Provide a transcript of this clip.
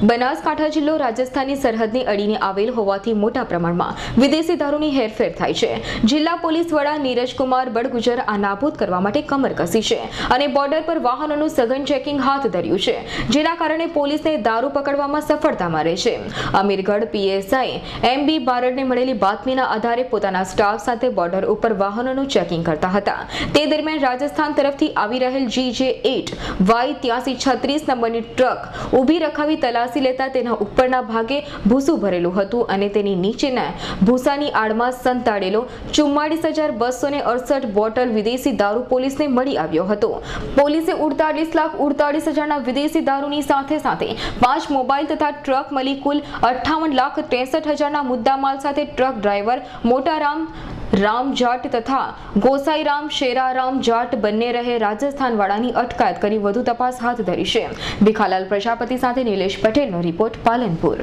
બનાસકાંઠા જિલ્લો રાજસ્થાનની સરહદની અડીને આવેલ હોવાથી મોટા પ્રમાણમાં વિદેશી દારૂની હેરફેર થાય છે. જિલ્લા પોલીસ વડા નીરજકુમાર બડગુજર આ નાબૂદ કરવા માટે કમર કસી છે અને બોર્ડર પર વાહનોનું સઘન ચેકિંગ હાથ ધર્યું છે, જેના કારણે પોલીસને દારૂ પકડવામાં સફળતા મળે છે. અમીરગઢ પીએસઆઈ એમ બી બારડને મળેલી બાતમીના આધારે પોતાના સ્ટાફ સાથે બોર્ડર ઉપર વાહનોનું ચેકિંગ કરતા હતા. તે દરમિયાન રાજસ્થાન તરફથી આવી રહેલ જી જે એટ વાય ત્યાંસી છત્રીસ નંબરની ટ્રક ઊભી રખાવી તલાસી લેતા તેના ઉપરના ભાગે ભૂસું ભરેલું હતું અને તેની નીચેના ભૂસાની આડમાં સંતાડેલો ચુમ્માળીસ હજાર બસો ને અડસઠ બોટલ વિદેશી દારૂ પોલીસને મળી આવ્યો હતો. પોલીસે ઉડતાલીસ લાખ ઉડતાલીસ હજારના વિદેશી દારૂની સાથે સાથે પાંચ મોબાઈલ તથા ટ્રક મળી કુલ અઠ્ઠાવન લાખ ત્રેસઠ હજારના મુદ્દામાલ સાથે ટ્રક ડ્રાઈવર મોટારામ રામ જાટ તથા ગોસાઈરામ શેરારામ જાટ બંને રહે રાજસ્થાન વાળાની અટકાયત કરી વધુ તપાસ હાથ ધરી છે. ભીખાલાલ પ્રજાપતિ સાથે નિલેશ પટેલનો રિપોર્ટ પાલનપુર